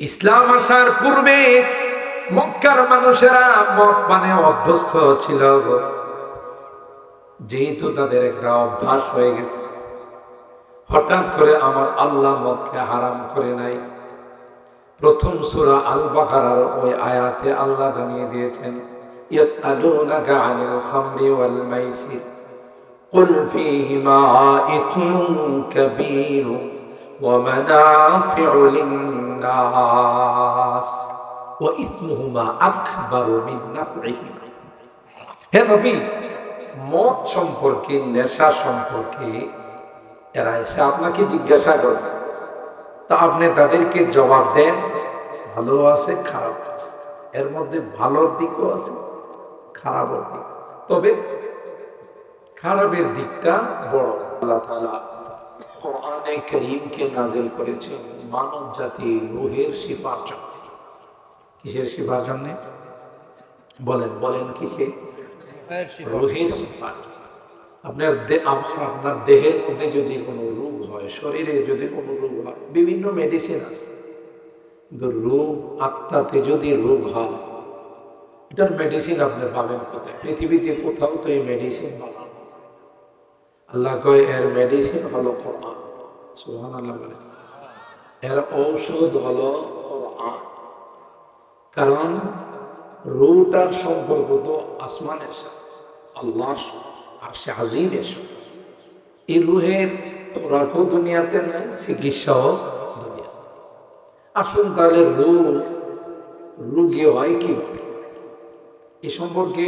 ইসলাম আসার পূর্বে মক্কার মানুষেরা মদ পানে অভ্যস্ত ছিল যেহেতু তাদের একটা অভ্যাস হয়ে গেছে হঠাৎ করে আমার আল্লাহ মদকে হারাম করে নাই প্রথম সূরা আল বাকারার ওই আয়াতে আল্লাহ জানিয়ে দিয়েছেন ইয়াসআলুনাকা আনিল খামরি ওয়াল মাইসির قل فيهما إثم كبير ومنافع للناس وإثمهما أكبر من نفعهما হে নবী মদ সম্পর্কে নেশা সম্পর্কে এরা এসে আপনাকে জিজ্ঞাসা করে তা আপনি তাদেরকে জবাব দেন ভালো আছে খারাপ আছে এর মধ্যে ভালোর দিকও আছে খারাপের দিক আছে তবে খারাপের দিকটা বড় আল্লাহ তাআলা কোরআনে করিমকে নাজিল করেছেন মানব জাতি রুহের শিফার জন্য। কিসের শিফার জন্য? বলেন বলেন কিসে? রুহের শিফার আপনার আমার আপনার দেহের মধ্যে যদি কোনো রোগ হয়, শরীরে যদি কোনো রোগ হয়, বিভিন্ন মেডিসিন আছে। কিন্তু রোগ, আত্মাতে যদি রোগ হয়, এটার মেডিসিন আপনি পাবেন কোথায়? পৃথিবীতে কোথাও তো এই মেডিসিন বানানো আল্লাহ কয়, এর মেডিসিন হলো কোরআন। সুবহান আল্লাহ বলে। এর ঔষধ হলো কোরআন। কারণ রুটার সম্পর্ক তো আসমানের সাথে আল্লাহ আর সে আজিমের এই রুহের খোরাকও দুনিয়াতে নাই, চিকিৎসাও দুনিয়া আসুন তাহলে রোগ রুগী হয় কীভাবে? এ সম্পর্কে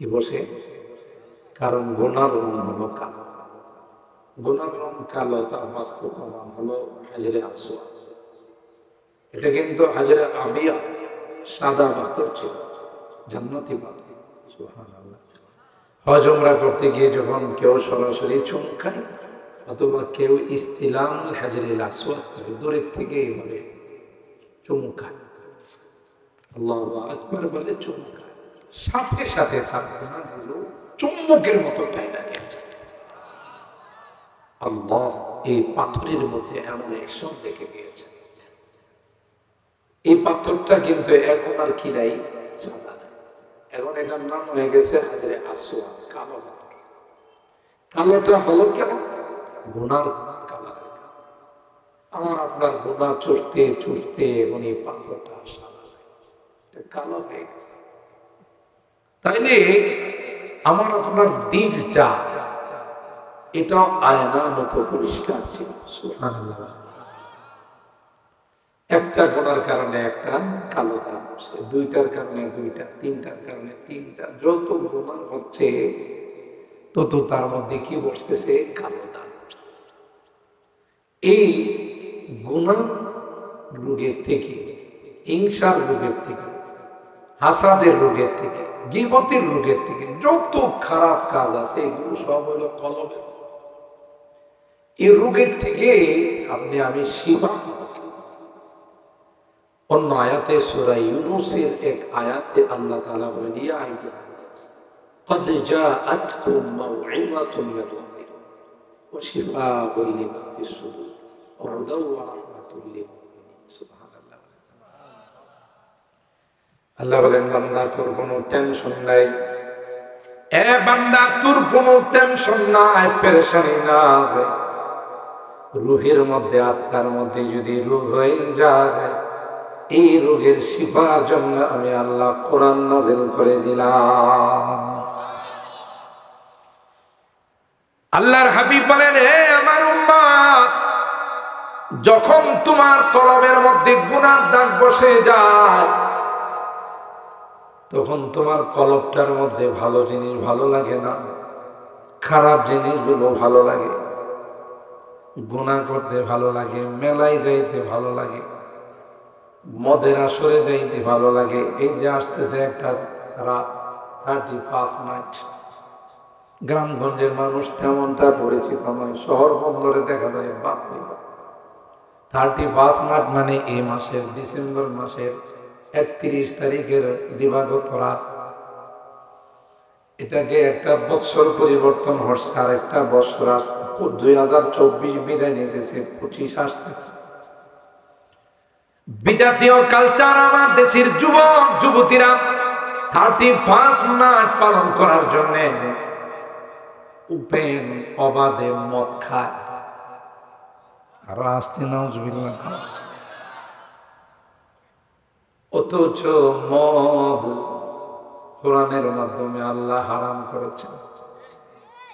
কি বসে? কারণ গোনার রং হলো কালো। গোনার রং কালো, তার বাস্তব প্রমাণ হলো হাজরে আসুয়া এটা কিন্তু হাজরে আবিয়া সাদা পাথর ছিল, জান্নাতি পাথর। সুবহানাল্লাহ। হজ, উমরা করতে গিয়ে যখন কেউ সরাসরি চমকায় অথবা কেউ ইস্তিলাম হাজরে করে দূরের থেকে এইভাবে চমকায় আল্লাহ আকবার বলে চমকায় সাথে সাথে তার চুম্বকের মতো টাইনা যায় আল্লাহ এই পাথরের মধ্যে এমন অ্যাকশন রেখে দিয়েছে এই পাথরটা কিন্তু এখন আর কি নাই এখন এটার নাম হয়ে গেছে হাজারে আসোয়া কালো কালোটা হলো কেন? গুনার কালার। আমার আপনার গুণা চড়তে চড়তে এখন এই পাথরটা কালো হয়ে গেছে। তাইলে আমার আপনার দিলটা এটাও আয়নার মতো পরিষ্কার ছিল একটা গোনার কারণে একটা, কালো দাগ হচ্ছে দুইটার কারণে দুইটা, তিনটার কারণে তিনটা, যত গোনা হচ্ছে, তত তার মধ্যে কি বসতেছে? কালো দাগ বসতেছে। এই গুণা রোগের থেকে, হিংসার রোগের থেকে হাসাদের রোগের থেকে গিবতের রোগের থেকে যত খারাপ কাজ আছে এগুলো সব হলো কলমের এই রোগের থেকে আপনি আমি শিবা অন্য আয়াতে সূরা ইউনুসের এক আয়াতে আল্লাহ তাআলা বলেন ইয়া আইয়ুহান নাস قد جاءتكم موعظة من ربكم وشفاء لما في الصدور وهدى ورحمة للمؤمنين আল্লাহ বলেন বান্দা তোর কোনো টেনশন নাই। এ বান্দা, তোর কোনো টেনশন নাই, পেরেশানি নাই রুহের মধ্যে, আত্মার মধ্যে যদি রোগ হয়ে যায়, এই রোগের শিফার জন্য আমি আল্লাহ কোরআন নাজিল করে দিলাম। আল্লাহর হাবিব বলেন হে আমার উম্মত যখন তোমার কলমের মধ্যে গুনার দাগ বসে যায় তখন তোমার কলবটার মধ্যে ভালো জিনিস ভালো লাগে না, খারাপ জিনিসগুলো ভালো লাগে। গুণা করতে ভালো লাগে, মেলায় যাইতে ভালো লাগে, মদের আসরে যাইতে ভালো লাগে। এই যে আসতেছে একটা রাত থার্টি ফার্স্ট নাইট গ্রামগঞ্জের মানুষ তেমনটা পরিচিত নয়, শহর বন্দরে দেখা যায় বাপরে থার্টি ফার্স্ট নাইট মানে এই মাসের, ডিসেম্বর মাসের একত্রিশ তারিখের দিবাগত রাত। এটাকে একটা বৎসর পরিবর্তন হচ্ছে, আর একটা বৎসর দুই হাজার চব্বিশ বিদায় নিতেছে, পঁচিশ আসতেছে। বিজাতীয় কালচার আমার দেশের যুবক, যুবতীরা থার্টি ফার্স্ট নাইট পালন করার জন্য উপেন অবাধে মদ খায়। আরও আসতে নজবিল্লা অথচ মদ কোরআনের মাধ্যমে আল্লাহ হারাম করেছেন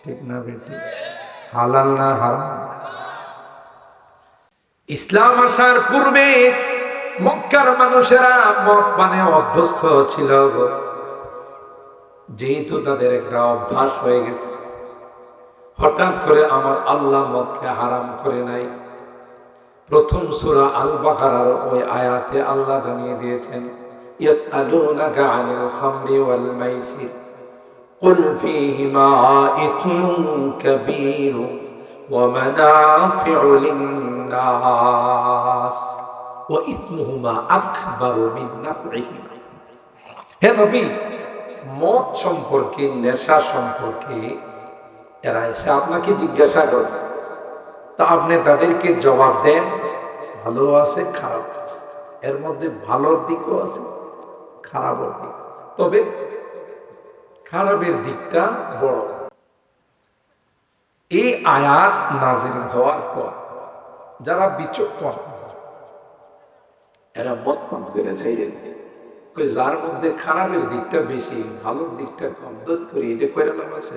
ঠিক না বেটি? হালাল না হারাম? ইসলাম আসার পূর্বে মক্কার মানুষেরা মদ পানে অভ্যস্ত ছিল। যেহেতু তাদের একটা অভ্যাস হয়ে গেছে। হঠাৎ করে আমার আল্লাহ মদকে হারাম করে নাই। প্রথম সূরা আল বাকারার ওই আয়াতে আল্লাহ জানিয়ে দিয়েছেন ইয়াসআলুনাকা আনিল খামরি ওয়াল মাইসির قل فيهما إثم كبير ومنافع للناس وإثمهما أكبر من نفعهما হে নবী মদ সম্পর্কে নেশা সম্পর্কে এরা এসে আপনাকে জিজ্ঞাসা করে তা আপনি তাদেরকে জবাব দেন, ভালো আছে, খারাপ এর মধ্যে ভালোর দিকও আছে, খারাপের দিক। তবে খারাপের দিকটা বড়। এই আয়াত নাজিল হওয়ার পর যারা বিচক্ষণ, এরা মত করে দিচ্ছে যার মধ্যে খারাপের দিকটা বেশি, ভালোর দিকটা কম দত্তরি এটা করে লাভ আছে।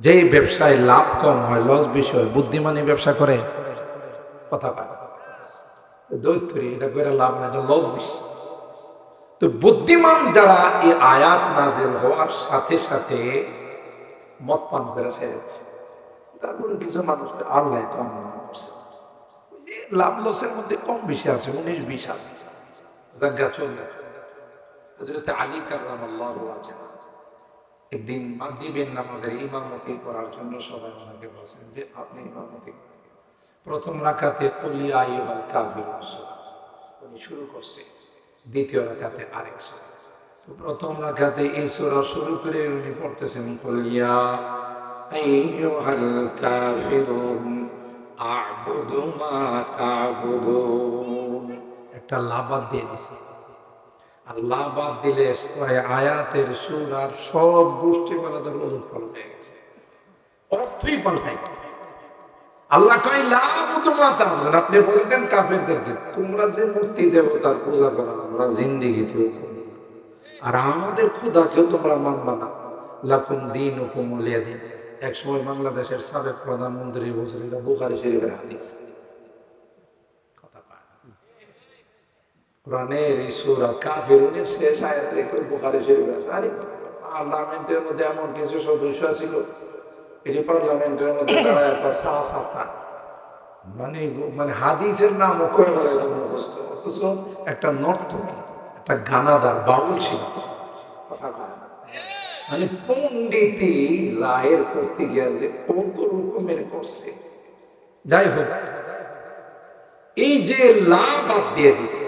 যেই ব্যবসায় লাভ কম হয় লস বেশি হয় বুদ্ধিমানী ব্যবসা করে, কথা পায় দৈত্যরি, এটা করে লাভ না এটা লস বেশি। তো বুদ্ধিমান যারা এই আয়াত নাজেল হওয়ার সাথে সাথে মত পান করে ছেড়ে দিচ্ছে তারপরে কিছু মানুষ আল্লাহ তো করছে। লাভ লসের মধ্যে কম বেশি আছে, উনিশ বিশ আছে। চলবে। হজরতে আলী কালাম আল্লাহ আছে একদিন মাগরিবের নামাজের ইমামতি করার জন্য সবাই ওনাকে বলছেন যে, আপনি ইমামতি। প্রথম রাকাতে কুলি আইয়ুহাল কাফিরুন সূরা উনি শুরু করছে, দ্বিতীয় রাখাতে আরেক তো প্রথম রাখাতে এই সূরা শুরু করে উনি পড়তেছেন কুলিয়া আইয়ুহাল কাফিরুন, আ'বুদু মা একটা লাবাদ দিয়ে দিছে। আল্লাহ বাদ দিলে আয়াতের সুর আর সব গোষ্ঠী বলাদের অনুপ পাল্টে গেছে। অর্থই পাল্টাই আল্লাহ কয় লাভ তোমার আপনি বলে দেন কাফেরদেরকে, তোমরা যে মূর্তি দেবতার পূজা করো, আমরা জিন্দিগিতেও করি আর আমাদের ক্ষুদাকেও তোমরা মানবা না। লাকুম দিন দিন। এক সময় বাংলাদেশের সাবেক প্রধানমন্ত্রী বলছিল এটা বুখারি শরীফের হাদিস কথা কয় না। কোরআনের এই সূরা কাফিরুনের শেষ আয়াতে কই বুখারী শরীফে আছে? আরে, পার্লামেন্টের মধ্যে এমন কিছু সদস্য ছিল এটি পার্লামেন্টের মধ্যে একটা সা সাতা মানে মানে হাদিসের নাম করে এটা মুখস্থ, অথচ একটা নর্তকী, একটা গানাদার বাউল ছিল। মানে পণ্ডিতি জাহের করতে গিয়ে যে কত রকমের করছে। যাই হোক, এই যে লাভ বাদ দিয়ে দিছে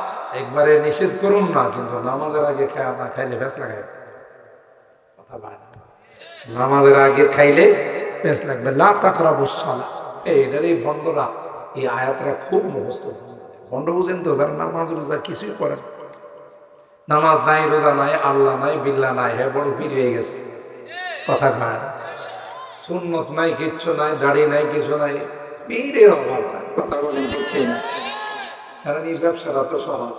একবারে নিষেধ করুন না, কিন্তু নামাজের আগে খায়, না খাইলে ব্যাস লাগাই কথা নামাজের আগে খাইলে বেশ লাগবে লা তাকরাবুস সালাহ এই, এটার এই ভণ্ডরা এই আয়াতরা খুব মুখস্থ। ভণ্ড বুঝেন তো, যারা নামাজ রোজা কিছুই করে নামাজ নাই, রোজা নাই, আল্লাহ নাই, বিল্লা নাই হ্যাঁ বড় পীর হয়ে গেছে। কথা না। সুন্নত নাই, কিচ্ছু নাই, দাড়ি নাই, কিছু নাই, পীরের অভাব কথা বলেন ঠিক কারণ এই ব্যবসাটা তো সহজ।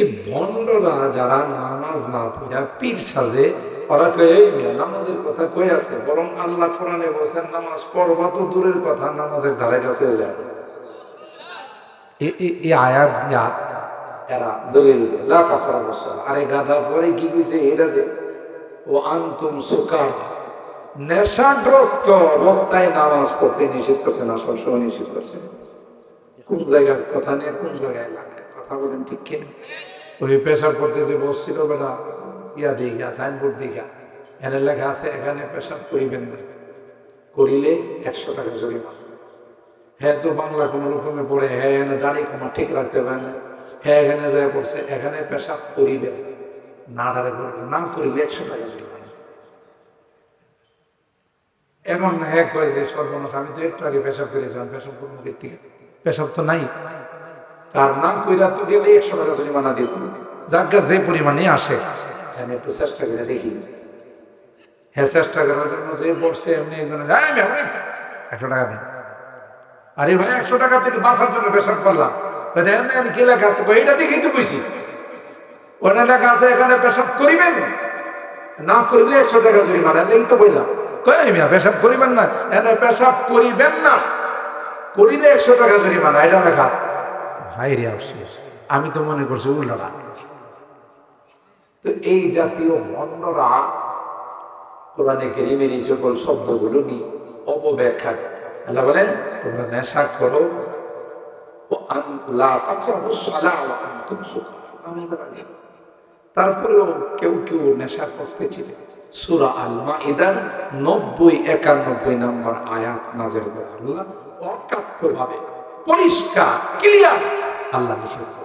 এই ভণ্ডরা যারা নামাজ না পড়া পীর সাজে ওরা কয়ে নামাজের কথা কই আছে? বরং আল্লাহ কোরআনে বলছেন নামাজ পড়বা তো দূরের কথা নামাজের ধারে কাছে এই আয়াত দিয়া এরা দলিল দেয়, লা তাকরাবু আরে গাধা পরে কি কইছে এরা দে ও আনতুম সুকার। নেশাগ্রস্ত অবস্থায় নামাজ পড়তে নিষেধ করছে না সবসময় নিষেধ করছে। কোন জায়গার কথা নিয়ে কোন জায়গায় লাগায় কথা বলেন ঠিক কিনা? ওই পেশাব করতে যে বসছিল বেটা, ইয়া দিঘা সাইনবোর্ড দিঘা এখানে লেখা আছে, এখানে পেশাব করিবেন না। করিলে একশো টাকা জরিমানা। হ্যাঁ তো বাংলা কোনো রকমে পড়ে হ্যাঁ এখানে দাড়ি কমা ঠিক রাখতে পারে না। হ্যাঁ এখানে যায় পড়ছে এখানে পেশাব করিবেন। না দাঁড়ে করবেন, না করিলে একশো টাকা জরিমানা। এখন হ্যাঁ কয় যে সর্বনাশ, আমি তো একটু আগে পেশাব করেছিলাম, পেশাব করব কি থেকে পেশাব তো নাই। আর না কইরা তো গেলে একশো টাকা জরিমানা দিত যাজ্ঞা যে পরিমাণে আসে আমি একটু চেষ্টা করে দেখি। হ্যাঁ চেষ্টা করার জন্য যে বসছে এমনি একজন "এই মেয়ে, অনেক একশো টাকা দেন আরে ভাই একশো টাকা থেকে বাঁচার জন্য পেশাব করলাম। এখানে কি লেখা আছে? এটা দেখেই তো কইছি। ওটা লেখা আছে এখানে পেশাব করিবেন? না করিলে একশো টাকা জরিমানা এই তো বললাম কই মিয়া পেশাব করিবেন না? এখানে পেশাব করিবেন না। করিলে একশো টাকা জরিমানা এটা লেখা আছে। ভাই রে আফসোস আমি তো মনে করছি উল্টাটা তো এই জাতীয় মন্ডরা কোরআনে কেরিমের এই সকল শব্দগুলো নিয়ে অপব্যাখ্যা আল্লাহ বলেন তোমরা নেশা করো। তারপরেও কেউ কেউ নেশা করতেছিল সুরা আল মাইদার নব্বই একানব্বই নম্বর আয়াত নাজের আল্লাহ অকাট্য ভাবে পরিষ্কার ক্লিয়ার আল্লাহ নিষেধ